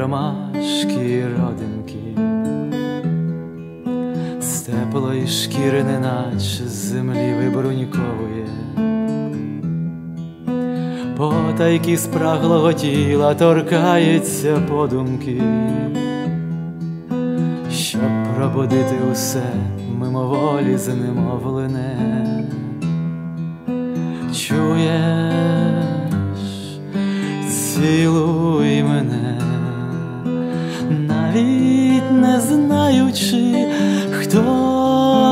ромашки родинки, з теплої шкіри, неначе з землі вибруньковує, потайки спраглого тіла торкається подумки, щоб пробудити усе мимоволі знемовлене, чуєш, цілуй мене навіть не знаючи, хто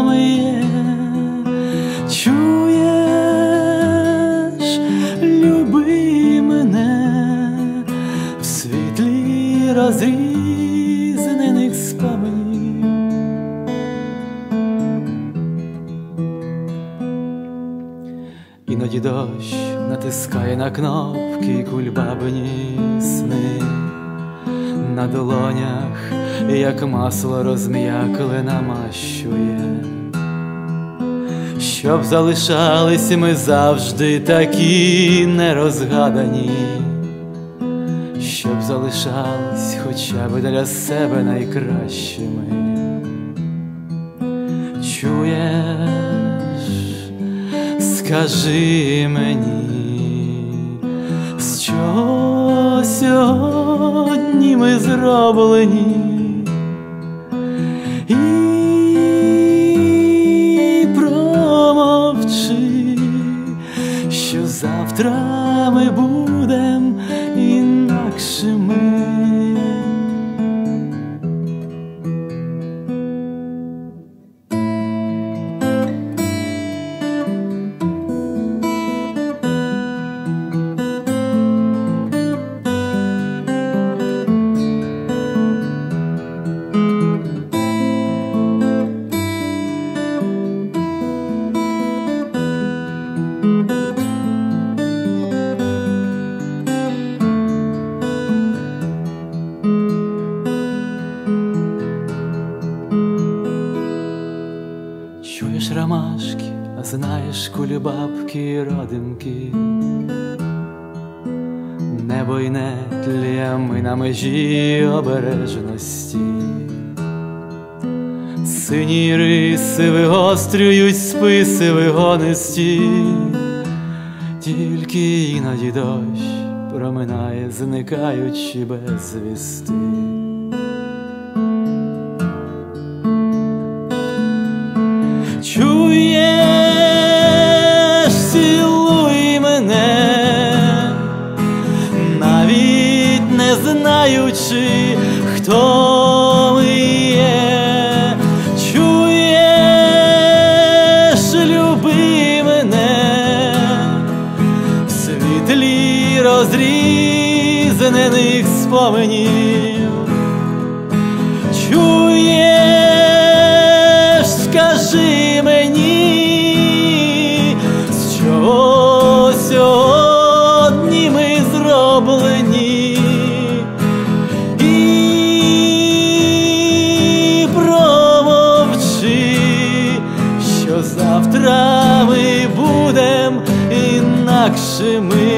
ми є, чуєш, люби мене в світлі розрізнених споменів. Іноді дощ натискає на кнопки кульбабині сни на долонях, як масло розм'якле намащує, щоб залишались ми завжди такі нерозгадані, щоб залишались хоча б для себе найкращими. Чуєш, скажи мені, з чого сьогодні ми зроблені, ромашки, а знаєш кулібабки і родинки. Небо й не тліє, ми на межі обережності. Сині риси вигострюють списи вигонисті, тільки іноді дощ проминає, зникаючи без звісти. Чуєш, цілуй мене, навіть не знаючи, хто ми є. Чуєш, люби мене в світлі розрізнених споменів. Maksimy